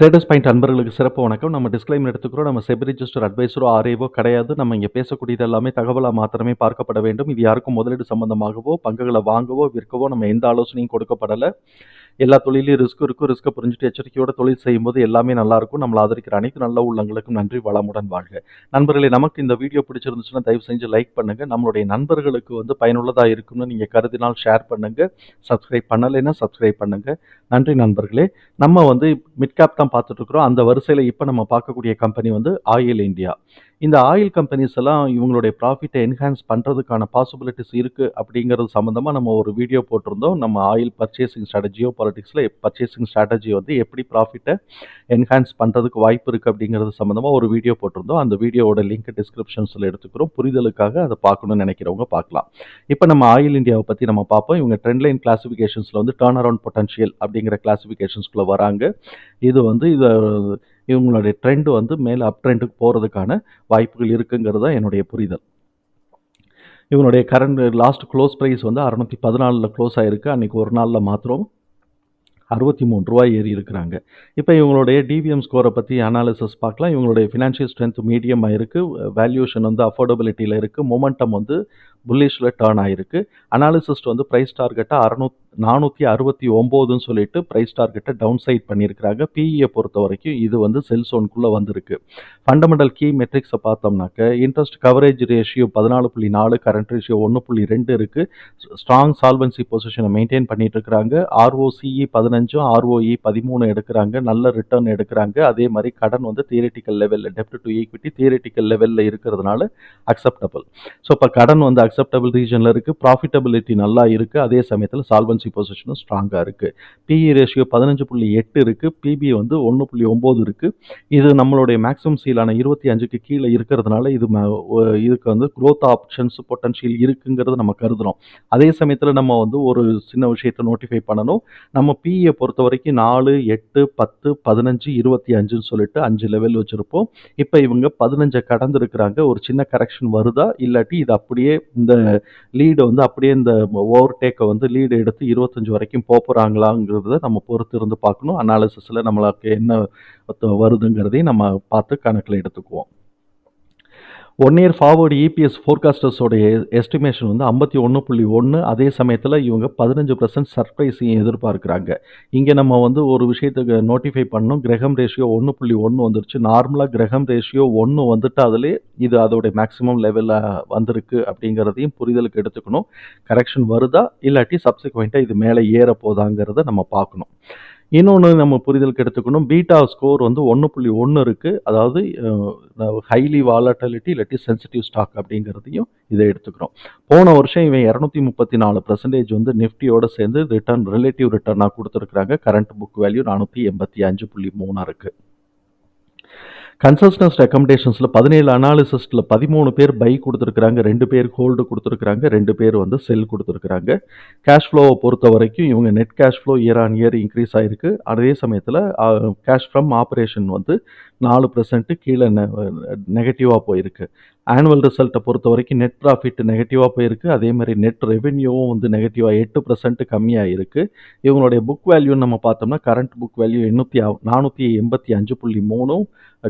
Traders point அன்பர்களுக்கு சிறப்பு வணக்கம். நம்ம டிஸ்க்ளைமர் எடுத்துக்கிறோம். நம்ம செபி ரிஜிஸ்டர் அட்வைசரோ ஆரேவோ கிடையாது. நம்ம இங்கே பேசக்கூடியது எல்லாமே தகவலாக மாத்திரமே பார்க்கப்பட வேண்டும். இது யாருக்கும் முதலீடு சம்பந்தமாகவோ பங்குகளை வாங்கவோ விற்கவோ நம்ம எந்த ஆலோசனையும் கொடுக்கப்படலை. எல்லா தொழிலையும் ரிஸ்க் இருக்கும் ரிஸ்க்கை புரிஞ்சுட்டு எச்சரிக்கையோட தொழில் செய்யும்போது எல்லாமே நல்லா இருக்கும். நம்மளை ஆதரிக்கிற அனைத்து நல்ல உள்ளங்களுக்கும் நன்றி வளமுடன் வாழ்க. நண்பர்களே நமக்கு இந்த வீடியோ பிடிச்சிருந்துச்சுன்னா தயவு செஞ்சு லைக் பண்ணுங்க. நம்மளுடைய நண்பர்களுக்கு வந்து பயனுள்ளதாக இருக்கும்னு நீங்கள் கருதினால் ஷேர் பண்ணுங்க. சப்ஸ்கிரைப் பண்ணலைன்னா சப்ஸ்கிரைப் பண்ணுங்க. நன்றி நண்பர்களே. நம்ம வந்து மிட்காப் தான் பார்த்துட்டு இருக்கிறோம். அந்த வரிசையில் இப்போ நம்ம பார்க்கக்கூடிய கம்பெனி வந்து ஆயில் இந்தியா இந்த ஆயில் கம்பெனிஸ் எல்லாம் இவங்களுடைய ப்ராஃபிட்டை என்ஹான்ஸ் பண்ணுறதுக்கான பாசிபிலிட்டிஸ் இருக்குது அப்படிங்கிறது சம்மந்தமாக நம்ம ஒரு வீடியோ போட்டிருந்தோம். நம்ம ஆயில் பர்ச்சேசிங் ஸ்ட்ராட்டஜியோ பாலிட்டிக்ஸில் பர்ச்சேசிங் ஸ்ட்ராட்டஜி வந்து எப்படி ப்ராஃபிட்டை என்ஹான்ஸ் பண்ணுறதுக்கு வாய்ப்பு இருக்குது அப்படிங்கிறது சம்மந்தமாக ஒரு வீடியோ போட்டிருந்தோம். அந்த வீடியோவோட லிங்க் டிஸ்கிரிப்ஷன்ஸில் எடுத்துக்கிறோம். புரிதலுக்காக அதை பார்க்கணும்னு நினைக்கிறவங்க பார்க்கலாம். இப்போ நம்ம ஆயில் இந்தியாவை பற்றி நம்ம பார்ப்போம். இவங்க ட்ரெண்ட் லைன் வந்து டேர்ன் அரவுண்ட் பொட்டன்ஷியல் அப்படிங்கிற கிளாஸிஃபிகேஷன்ஸ்குள்ளே வராங்க. இது வந்து இதை இவங்களுடைய ட்ரெண்ட் வந்து மேலே அப் ட்ரெண்டுக்கு போகிறதுக்கான வாய்ப்புகள் இருக்குங்கிறது தான் என்னுடைய புரிதல். இவனுடைய கரண்ட் லாஸ்ட் க்ளோஸ் ப்ரைஸ் வந்து அறநூற்றி பதினாலில் க்ளோஸ் ஆகிருக்கு அன்றைக்கி ஒரு நாளில் மாத்திரம் அறுபத்தி மூணு ரூபாய் ஏறி இருக்கிறாங்க. இப்போ இவங்களுடைய டிவிஎம் ஸ்கோரை பற்றி அனாலிசிஸ் பார்க்கலாம். இவங்களுடைய ஃபினான்ஷியல் ஸ்ட்ரென்த் மீடியமாக இருக்குது வேல்யூஷன் வந்து அஃபோர்டபிலிட்டியில் இருக்குது மொமெண்டம் வந்து புல்லிஷில் டேர்ன் ஆகிருக்கு அனாலிசிஸ்ட் வந்து ப்ரைஸ் டார்கெட்டை அறுநூத் நானூற்றி அறுபத்தி ஒம்போதுன்னு சொல்லிட்டு ப்ரைஸ் டார்கெட்டை டவுன் சைட் பண்ணியிருக்கிறாங்க பிஇயை பொறுத்த வரைக்கும் இது வந்து செல் சோனுக்குள்ளே வந்திருக்கு. ஃபண்டமெண்டல் கீ மெட்ரிக்ஸை பார்த்தோம்னாக்க இன்ட்ரெஸ்ட் கவரேஜ் ரேஷியோ பதினாலு புள்ளி நாலு கரண்ட் ரேஷியோ ஒன்று புள்ளி ரெண்டு இருக்குது ஸ்ட்ராங் சால்வன்சி பொசிஷனை மெயின்டைன் பண்ணிட்டு இருக்கிறாங்க ஆர்ஓசிஇ பதினஞ்சும் ஆர்ஓஇ பதிமூணு எடுக்கிறாங்க. நல்ல ரிட்டர்ன் எடுக்கிறாங்க. அதே மாதிரி கடன் வந்து தியரிட்டிக்கல் லெவலில் டெப்ட் டு ஈக்விட்டி தியரிட்டிக்கல் லெவலில் இருக்கிறதுனால அக்செப்டபிள் ஸோ இப்போ கடன் வந்து அக்செப்டபிள் ரீஜனில் இருக்குது ப்ராஃபிட்டபிலிட்டி நல்லா இருக்குது அதே சமயத்தில் சால்வன்சி பொசிஷனும் ஸ்ட்ராங்காக இருக்குது பிஇ ரேஷியோ பதினஞ்சு புள்ளி எட்டு இருக்குது பிபி வந்து ஒன்று புள்ளி ஒம்பது இருக்குது இது நம்மளுடைய மேக்ஸிமம் சீலான இருபத்தி அஞ்சுக்கு கீழே இருக்கிறதுனால இது ம- ஒ- இதுக்கு வந்து க்ரோத் ஆப்ஷன்ஸ் பொட்டன்ஷியல் இருக்குங்கிறது நம்ம கருதுறோம். அதே சமயத்தில் நம்ம வந்து ஒரு சின்ன விஷயத்தை நோட்டிஃபை பண்ணணும். நம்ம பிஇயை பொறுத்த வரைக்கும் நாலு எட்டு பத்து பதினஞ்சு இருபத்தி அஞ்சுன்னு சொல்லிட்டு அஞ்சு லெவல் வச்சுருப்போம். இப்போ இவங்க பதினஞ்சை கடந்துருக்குறாங்க. ஒரு சின்ன கரெக்ஷன் வருதா? இல்லாட்டி இது அப்படியே இந்த லீடை வந்து அப்படியே இந்த ஓவர் டேக்கை வந்து லீடு எடுத்து இருபத்தஞ்சு வரைக்கும் போக போகிறாங்களாங்கிறத நம்ம பொறுத்து இருந்து பார்க்கணும். அனாலிசிஸில் நம்மளுக்கு என்ன வருதுங்கிறதையும் நம்ம பார்த்து கணக்கில் எடுத்துக்குவோம். ஒன் இயர் ஃபார்வர்டு இபிஎஸ் ஃபோர்காஸ்டர்ஸோடைய எஸ்டிமேஷன் வந்து ஐம்பத்தி ஒன்று புள்ளி ஒன்று அதே சமயத்தில் இவங்க பதினஞ்சு பர்சன்ட் சர்ப்ரைஸையும் எதிர்பார்க்குறாங்க. இங்கே நம்ம வந்து ஒரு விஷயத்துக்கு நோட்டிஃபை பண்ணோம். கிரகம் ரேஷியோ ஒன்று புள்ளி ஒன்று வந்துருச்சு. நார்மலாக கிரகம் ரேஷியோ ஒன்று வந்துட்டு அதிலே இது அதோடைய மேக்ஸிமம் லெவலில் வந்திருக்கு அப்படிங்கிறதையும் புரிதலுக்கு எடுத்துக்கணும். கரெக்ஷன் வருதா? இல்லாட்டி சப்சிக்வெண்ட்டாக இது மேலே ஏற போதாங்கிறத நம்ம பார்க்கணும். இன்னொன்று நம்ம புரிதலுக்கு எடுத்துக்கணும். பீட்டா ஸ்கோர் வந்து ஒன்று புள்ளி ஒன்று இருக்குது அதாவது ஹைலி வாலட்டிலிட்டி இல்லாட்டி சென்சிட்டிவ் ஸ்டாக் அப்படிங்கிறதையும் இதை எடுத்துக்கிறோம். போன வருஷம் இவன் இரநூத்தி முப்பத்தி நாலு பர்சன்டேஜ் வந்து நிஃப்டியோட சேர்ந்து ரிட்டர்ன் ரிலேட்டிவ் ரிட்டர்னாக கொடுத்துருக்குறாங்க. கரண்ட் புக் வேல்யூ நானூற்றி எண்பத்தி அஞ்சு புள்ளி மூணாக இருக்குது கன்சல்டன்ஸ் ரெக்கமெண்டேஷன்ஸில் பதினேழு அனாலிசிஸ்டில் பதிமூணு பேர் பை கொடுத்துருக்குறாங்க ரெண்டு பேர் ஹோல்டு கொடுத்துருக்குறாங்க ரெண்டு பேர் வந்து செல் கொடுத்துருக்குறாங்க. கேஷ் ஃப்ளோவை பொறுத்த வரைக்கும் இவங்க net cash flow year on year increase ஆகிருக்கு அதே சமயத்தில் கேஷ் ஃப்ரம் ஆப்ரேஷன் வந்து நாலு பர்சன்ட்டு கீழே நெகட்டிவாக போயிருக்கு. ஆனுவல் ரிசல்ட்டை பொறுத்த வரைக்கும் நெட் ப்ராஃபிட் நெகட்டிவாக போயிருக்கு. அதே மாதிரி நெட் ரெவென்யூவும் வந்து நெகட்டிவாக எட்டு பர்சன்ட் கம்மியாக இருக்குது இவங்களுடைய புக் வேல்யூன்னு நம்ம பார்த்தோம்னா கரண்ட் புக் வேல்யூ எண்ணூற்றி நானூற்றி எண்பத்தி அஞ்சு புள்ளி மூணும்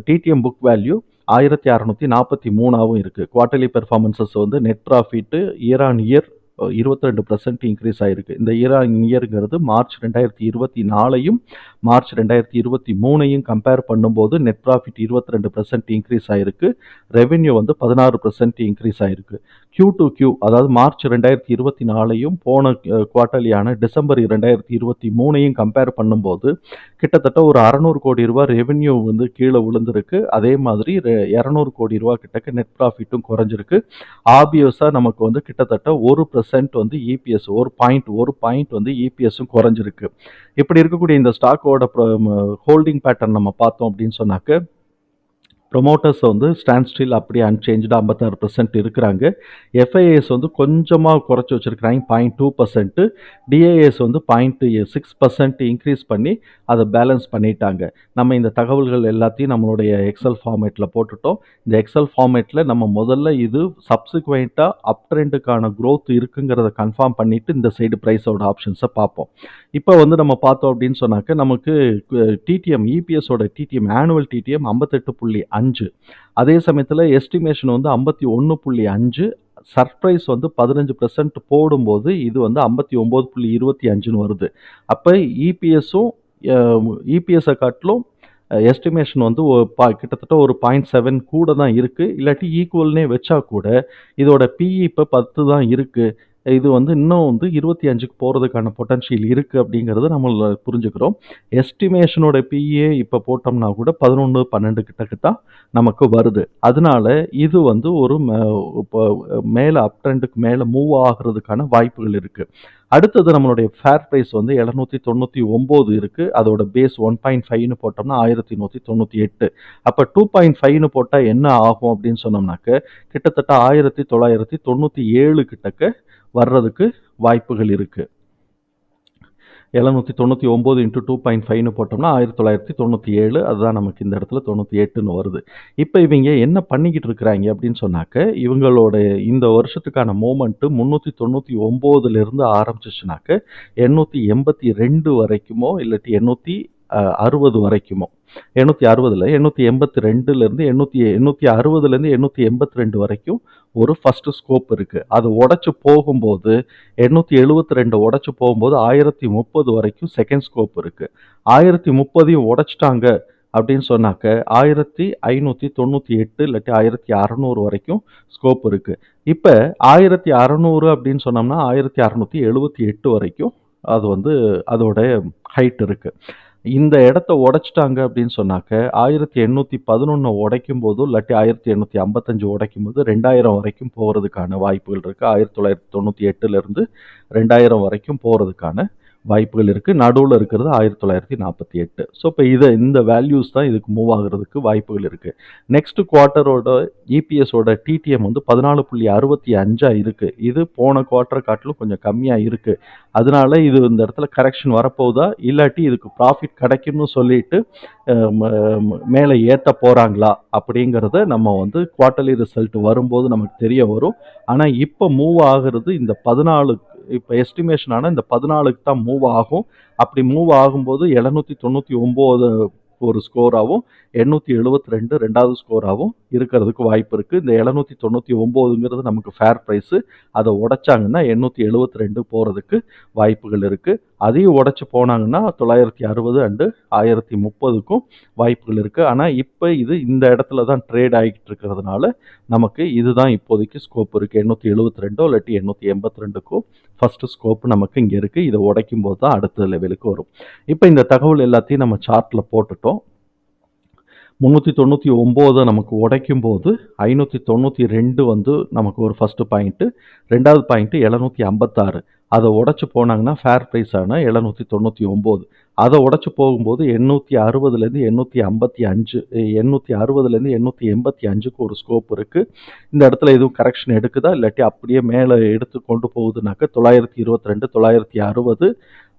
டிடிஎம் புக் வேல்யூ ஆயிரத்தி அறநூற்றி நாற்பத்தி மூணாவும் இருக்குது குவார்ட்டர்லி பெர்ஃபார்மன்சஸ் வந்து net profit year on year இருபத்தி ரெண்டு பர்சன்ட் இன்க்ரீஸ் ஆயிருக்கு. இந்த ஈரான் இயருங்கிறது மார்ச் ரெண்டாயிரத்தி இருபத்தி நாலையும் மார்ச் ரெண்டாயிரத்தி இருபத்தி மூணையும் கம்பேர் பண்ணும்போது நெட் ப்ராஃபிட் இருபத்தி ரெண்டு பர்சன்ட் இன்க்ரீஸ் ஆயிருக்கு. ரெவென்யூ வந்து பதினாறு பர்சன்ட் இன்க்ரீஸ் ஆயிருக்கு. கியூ டு கியூ அதாவது மார்ச் ரெண்டாயிரத்தி இருபத்தி நாலையும் போன குவார்ட்டர்லியான டிசம்பர் ரெண்டாயிரத்தி இருபத்தி மூணையும் கம்பேர் பண்ணும்போது கிட்டத்தட்ட ஒரு அறநூறு கோடி ரூபா ரெவென்யூ வந்து கீழே விழுந்திருக்கு. அதே மாதிரி இரநூறு கோடி ரூபா கிட்டக்க நெட் ப்ராஃபிட்டும் குறைஞ்சிருக்கு. ஆபியஸாக நமக்கு வந்து கிட்டத்தட்ட ஒரு பர்சன்ட் வந்து இபிஎஸ் ஒரு பாயிண்ட் ஒரு பாயிண்ட் வந்து இபிஎஸும் குறைஞ்சிருக்கு. இப்படி இருக்கக்கூடிய இந்த ஸ்டாக்கோட ஹோல்டிங் பேட்டர்ன் நம்ம பார்த்தோம் அப்படின்னு சொன்னாக்க ப்ரொமோட்டர்ஸ் வந்து ஸ்டாண்ட் ஸ்டில் அப்படியே அன்சேஞ்சு ஐம்பத்தாறு பர்சன்ட் இருக்கிறாங்க. எஃப்ஐஏஎஸ் வந்து கொஞ்சமாக குறைச்சி வச்சுருக்கிறாங்க பாயிண்ட் டூ பர்சன்ட்டு டிஏஎஸ் வந்து பாயிண்ட் சிக்ஸ் பர்சன்ட் இன்க்ரீஸ் பண்ணி அதை பேலன்ஸ் பண்ணிட்டாங்க. நம்ம இந்த தகவல்கள் எல்லாத்தையும் நம்மளுடைய எக்ஸல் ஃபார்மேட்டில் போட்டுட்டோம். இந்த எக்ஸல் ஃபார்மேட்டில் நம்ம முதல்ல இது சப்சிக்வெண்ட்டாக அப் ட்ரெண்டுக்கான க்ரோத் இருக்குங்கிறத கன்ஃபார்ம் பண்ணிவிட்டு இந்த சைடு ப்ரைஸோட ஆப்ஷன்ஸை பார்ப்போம். இப்போ வந்து நம்ம பார்த்தோம் அப்படின்னு சொன்னாக்க நமக்கு டிடிஎம் இபிஎஸோட டிடிஎம் ஆனுவல் டிடிஎம் ஐம்பத்தெட்டு புள்ளி அஞ்சு அஞ்சு. அதே சமயத்தில் எஸ்டிமேஷன் வந்து ஐம்பத்தி ஒன்று புள்ளி அஞ்சு சர்ப்ரைஸ் வந்து பதினஞ்சு பர்சன்ட் போடும்போது இது வந்து ஐம்பத்தி ஒம்பது புள்ளி இருபத்தி அஞ்சுன்னு வருது. அப்போ இபிஎஸும் இபிஎஸை காட்டிலும் எஸ்டிமேஷன் வந்து பா கிட்டத்தட்ட ஒரு பாயிண்ட் செவன் கூட தான் இருக்குது இல்லாட்டி ஈக்குவல்னே வச்சா கூட இதோட பிஇ இப்போ பத்து தான் இருக்குது இது வந்து இன்னும் வந்து இருபத்தி அஞ்சுக்கு போகிறதுக்கான பொட்டன்ஷியல் இருக்குது அப்படிங்கிறத நம்ம புரிஞ்சுக்கிறோம். எஸ்டிமேஷனோட பிஏ இப்போ போட்டோம்னா கூட பதினொன்று பன்னெண்டு கிட்டக்கு தான் நமக்கு வருது. அதனால இது வந்து ஒரு ம- இப்போ மேலே அப் ட்ரெண்டுக்கு மேலே மூவ் ஆகிறதுக்கான வாய்ப்புகள் இருக்குது அடுத்தது நம்மளுடைய ஃபேர் ப்ரைஸ் வந்து எழுநூற்றி தொண்ணூற்றி ஒம்பது இருக்குது அதோட பேஸ் ஒன் பாயிண்ட் ஃபைவ்னு போட்டோம்னா ஆயிரத்தி நூற்றி தொண்ணூற்றி எட்டு. அப்போ டூ பாயிண்ட் ஃபைவ்னு போட்டால் என்ன ஆகும் அப்படின்னு சொன்னோம்னாக்க கிட்டத்தட்ட ஆயிரத்தி தொள்ளாயிரத்தி தொண்ணூற்றி ஏழு கிட்டக்கு வர்றதுக்கு வாய்ப்புகள் இருக்குது எழுநூற்றி தொண்ணூற்றி ஒம்பது இன்ட்டு டூ பாயிண்ட் ஃபைவ்னு போட்டோம்னா ஆயிரத்தி தொள்ளாயிரத்தி தொண்ணூற்றி ஏழு அதுதான் நமக்கு இந்த இடத்துல தொண்ணூற்றி எட்டுன்னு வருது. இப்போ இவங்க என்ன பண்ணிக்கிட்டு இருக்கிறாங்க அப்படின்னு சொன்னாக்க இவங்களோட இந்த வருஷத்துக்கான மூமெண்ட்டு முந்நூற்றி தொண்ணூற்றி ஒம்போதுலேருந்து ஆரம்பிச்சிச்சுனாக்க எண்ணூற்றி எண்பத்தி ரெண்டு வரைக்குமோ இல்லாட்டி எண்ணூற்றி அறுபது வரைக்குமோ? எண்ணூற்றி அறுபதில் எண்ணூற்றி எண்பத்தி ரெண்டுலேருந்து எண்ணூற்றி எண்ணூற்றி அறுபதுலேருந்து எண்ணூற்றி எண்பத்தி ரெண்டு வரைக்கும் ஒரு ஃபஸ்ட்டு ஸ்கோப் இருக்குது அது உடச்சி போகும்போது எண்ணூற்றி எழுபத்தி ரெண்டு உடச்சி போகும்போது ஆயிரத்தி முப்பது வரைக்கும் செகண்ட் ஸ்கோப் இருக்குது ஆயிரத்தி முப்பதையும் உடைச்சிட்டாங்க அப்படின்னு சொன்னாக்க ஆயிரத்தி ஐநூற்றி தொண்ணூற்றி எட்டு இல்லாட்டி ஆயிரத்தி அறநூறு வரைக்கும் ஸ்கோப் இருக்குது இப்போ ஆயிரத்தி அறநூறு அப்படின்னு சொன்னோம்னா ஆயிரத்தி அறநூற்றி எழுபத்தி எட்டு வரைக்கும் அது வந்து அதோட ஹைட் இருக்குது இந்த இடத்த உடைச்சிட்டாங்க அப்படின்னு சொன்னாக்க ஆயிரத்தி எண்ணூற்றி பதினொன்று உடைக்கும் போது இல்லாட்டி ஆயிரத்தி எண்ணூற்றி ஐம்பத்தஞ்சு உடைக்கும் போது ரெண்டாயிரம் வரைக்கும் போகிறதுக்கான வாய்ப்புகள் இருக்குது ஆயிரத்தி தொள்ளாயிரத்தி தொண்ணூற்றி எட்டுலேருந்து ரெண்டாயிரம் வரைக்கும் போகிறதுக்கான வாய்ப்புகள் இருக்குது நடுவில் இருக்கிறது ஆயிரத்தி தொள்ளாயிரத்தி நாற்பத்தி எட்டு. ஸோ இப்போ இதை இந்த வேல்யூஸ் தான் இதுக்கு மூவ் ஆகுறதுக்கு வாய்ப்புகள் இருக்குது நெக்ஸ்ட் குவார்ட்டரோட இபிஎஸோட டிடிஎம் வந்து பதினாலு புள்ளி அறுபத்தி அஞ்சாக இருக்குது இது போன குவார்ட்டர் காட்டிலும் கொஞ்சம் கம்மியாக இருக்குது அதனால இது இந்த இடத்துல கரெக்ஷன் வரப்போகுதா? இல்லாட்டி இதுக்கு ப்ராஃபிட் கிடைக்கும்னு சொல்லிட்டு ம- மேலே ஏற்ற போகிறாங்களா அப்படிங்கிறத நம்ம வந்து குவார்ட்டர்லி ரிசல்ட் வரும்போது நமக்கு தெரிய வரும். ஆனால் இப்போ மூவ் ஆகுறது இந்த பதினாலு இப்போ எஸ்டிமேஷன் ஆனால் இந்த பதினாலுக்கு தான் மூவ் ஆகும். அப்படி மூவ் ஆகும்போது எழுநூற்றி தொண்ணூற்றி ஒம்பது ஒரு ஸ்கோராகவும் எண்ணூற்றி எழுபத்தி ரெண்டு ரெண்டாவது ஸ்கோராகவும் இருக்கிறதுக்கு வாய்ப்பு இருக்குது இந்த எழுநூற்றி தொண்ணூற்றி ஒம்போதுங்கிறது நமக்கு ஃபேர் ப்ரைஸு அதை உடைச்சாங்கன்னா எண்ணூற்றி எழுபத்தி ரெண்டு போகிறதுக்கு வாய்ப்புகள் இருக்குது அதையும் உடச்சி போனாங்கன்னா தொள்ளாயிரத்தி அறுபது அண்டு ஆயிரத்தி முப்பதுக்கும் வாய்ப்புகள் இருக்குது ஆனால் இப்போ இது இந்த இடத்துல தான் ட்ரேட் ஆகிட்டு இருக்கிறதுனால நமக்கு இதுதான் இப்போதைக்கு ஸ்கோப் இருக்குது எண்ணூற்றி எழுபத்தி ரெண்டோ இல்லாட்டி எண்ணூற்றி எண்பத்தி ரெண்டுக்கும் ஃபஸ்ட்டு ஸ்கோப் நமக்கு இங்கே இருக்குது இதை உடைக்கும் போது தான் அடுத்த லெவலுக்கு வரும். இப்போ இந்த தகவல் எல்லாத்தையும் நம்ம சார்ட்டில் போட்டுட்டோம். முந்நூற்றி தொண்ணூற்றி ஒம்போதை நமக்கு உடைக்கும் போது ஐநூற்றி தொண்ணூற்றி ரெண்டு வந்து நமக்கு ஒரு ஃபஸ்ட்டு பாயிண்ட்டு ரெண்டாவது பாயிண்ட்டு எழுநூற்றி ஐம்பத்தாறு. அதை உடச்சி போனாங்கன்னா ஃபேர் ப்ரைஸான எழுநூற்றி தொண்ணூற்றி ஒம்பது. அதை உடச்சி போகும்போது எண்ணூற்றி அறுபதுலேருந்து எண்ணூற்றி ஐம்பத்தி அஞ்சு எண்ணூற்றி அறுபதுலேருந்து எண்ணூற்றி எண்பத்தி அஞ்சுக்கு ஒரு ஸ்கோப் இருக்குது இந்த இடத்துல எதுவும் கரெக்ஷன் எடுக்குதா? இல்லாட்டி அப்படியே மேலே எடுத்து கொண்டு போகுதுனாக்க தொள்ளாயிரத்தி இருபத்தி ரெண்டு தொள்ளாயிரத்தி அறுபது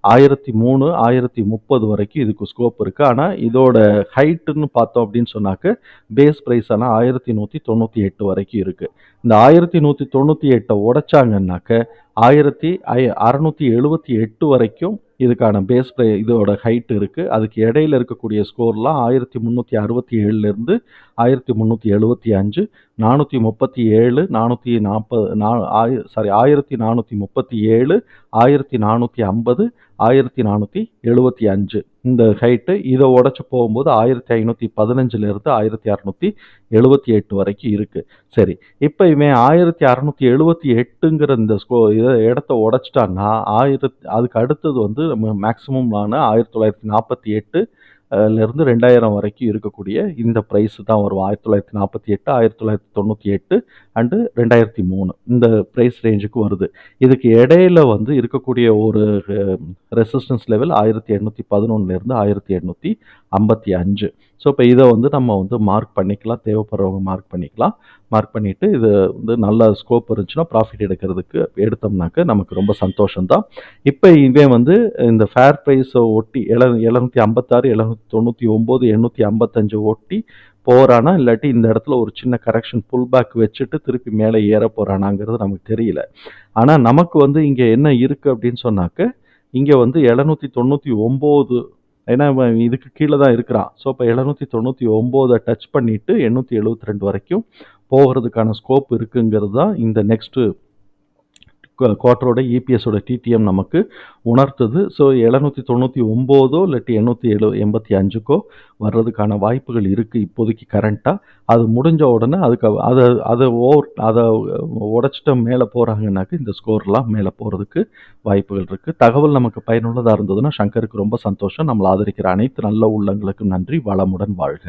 ஆயிரத்தி மூணு ஆயிரத்தி முப்பது வரைக்கும் இதுக்கு ஸ்கோப் இருக்குது ஆனால் இதோட ஹைட்டுன்னு பார்த்தோம் அப்படின்னு சொன்னாக்க பேஸ் ப்ரைஸ் ஆனால் ஆயிரத்தி நூற்றி தொண்ணூற்றி எட்டு வரைக்கும் இருக்குது இந்த ஆயிரத்தி நூற்றி தொண்ணூற்றி எட்டை உடைச்சாங்கன்னாக்க ஆயிரத்தி ஐ அறநூற்றி எழுபத்தி எட்டு வரைக்கும் இதுக்கான பேஸ் ப்ரை இதோட ஹைட் இருக்குது அதுக்கு இடையில இருக்கக்கூடிய ஸ்கோர்லாம் ஆயிரத்தி முந்நூற்றி அறுபத்தி ஏழுலேருந்து ஆயிரத்தி முந்நூற்றி எழுபத்தி அஞ்சு நானூற்றி முப்பத்தி ஏழு நானூற்றி நாற்பது நா ஆய சாரி ஆயிரத்தி நானூற்றி முப்பத்தி ஏழு ஆயிரத்தி நானூற்றி ஐம்பது ஆயிரத்தி நானூற்றி எழுபத்தி அஞ்சு. இந்த ஹைட்டு இதை உடச்சி போகும்போது ஆயிரத்தி ஐநூற்றி பதினஞ்சுலேருந்து ஆயிரத்தி அறநூற்றி எழுபத்தி எட்டு வரைக்கும் இருக்குது சரி இப்போ இவன் ஆயிரத்தி அறநூற்றி எழுபத்தி எட்டுங்கிற இந்த ஸ்கோ இதை இடத்த உடச்சிட்டான்னா ஆயிரத்தி அதுக்கு அடுத்தது வந்து நம்ம மேக்ஸிமம்லான ஆயிரத்தி தொள்ளாயிரத்தி நாற்பத்தி எட்டு லேருந்து ரெண்டாயிரம் வரைக்கும் இருக்கக்கூடிய இந்த ப்ரைஸ் தான் வரும். ஆயிரத்தி தொள்ளாயிரத்தி நாற்பத்தி எட்டு ஆயிரத்தி தொள்ளாயிரத்தி தொண்ணூற்றி எட்டு அண்டு ரெண்டாயிரத்தி மூணு. இந்த ப்ரைஸ் ரேஞ்சுக்கு வருது. இதுக்கு இடையில வந்து இருக்கக்கூடிய ஒரு ரெசிஸ்டன்ஸ் லெவல் ஆயிரத்தி எண்ணூற்றி பதினொன்றுலேருந்து ஆயிரத்தி எண்ணூற்றி ஐம்பத்தி அஞ்சு. ஸோ இப்போ இதை வந்து நம்ம வந்து மார்க் பண்ணிக்கலாம். தேவைப்படுறவங்க மார்க் பண்ணிக்கலாம். மார்க் பண்ணிவிட்டு இது வந்து நல்ல ஸ்கோப் இருந்துச்சுன்னா ப்ராஃபிட் எடுக்கிறதுக்கு எடுத்தோம்னாக்க நமக்கு ரொம்ப சந்தோஷம்தான். இப்போ இவன் வந்து இந்த ஃபேர் ப்ரைஸை ஒட்டி எழு எழுநூற்றி ஐம்பத்தாறு எழுநூற்றி தொண்ணூற்றி ஒம்பது எண்ணூற்றி ஐம்பத்தஞ்சு ஒட்டி போகிறானா இல்லாட்டி இந்த இடத்துல ஒரு சின்ன கரெக்ஷன் புல் பேக் வச்சுட்டு திருப்பி மேலே ஏற போகிறானாங்கிறது நமக்கு தெரியல. ஆனால் நமக்கு வந்து இங்கே என்ன இருக்குது அப்படின்னு சொன்னாக்க இங்கே வந்து எழுநூற்றி தொண்ணூற்றி ஒம்பது ஏன்னா இவன் இதுக்கு கீழே தான் இருக்கிறான். ஸோ இப்போ எழுநூற்றி தொண்ணூற்றி ஒம்போதை டச் பண்ணிவிட்டு எண்ணூற்றி எழுபத்தி ரெண்டு வரைக்கும் போகிறதுக்கான ஸ்கோப் இருக்குங்கிறது தான் இந்த நெக்ஸ்ட்டு குவார்ட்டரோட இபிஎஸோட டிடிஎம் நமக்கு உணர்த்துது. ஸோ எழுநூற்றி தொண்ணூற்றி ஒம்போதோ இல்லாட்டி எண்ணூற்றி எழு எண்பத்தி அஞ்சுக்கோ வர்றதுக்கான வாய்ப்புகள் இருக்குது இப்போதைக்கு கரண்ட்டாக அது முடிஞ்ச உடனே அதுக்கு அதை அதை ஓவர் அதை உடச்சிட்டு மேலே போகிறாங்கனாக்க இந்த ஸ்கோர்லாம் மேலே போகிறதுக்கு வாய்ப்புகள் இருக்குது தகவல் நமக்கு பயனுள்ளதாக இருந்ததுன்னா சங்கருக்கு ரொம்ப சந்தோஷம். நம்மளை ஆதரிக்கிற அனைத்து நல்ல உள்ளங்களுக்கும் நன்றி. வளமுடன் வாழ்க.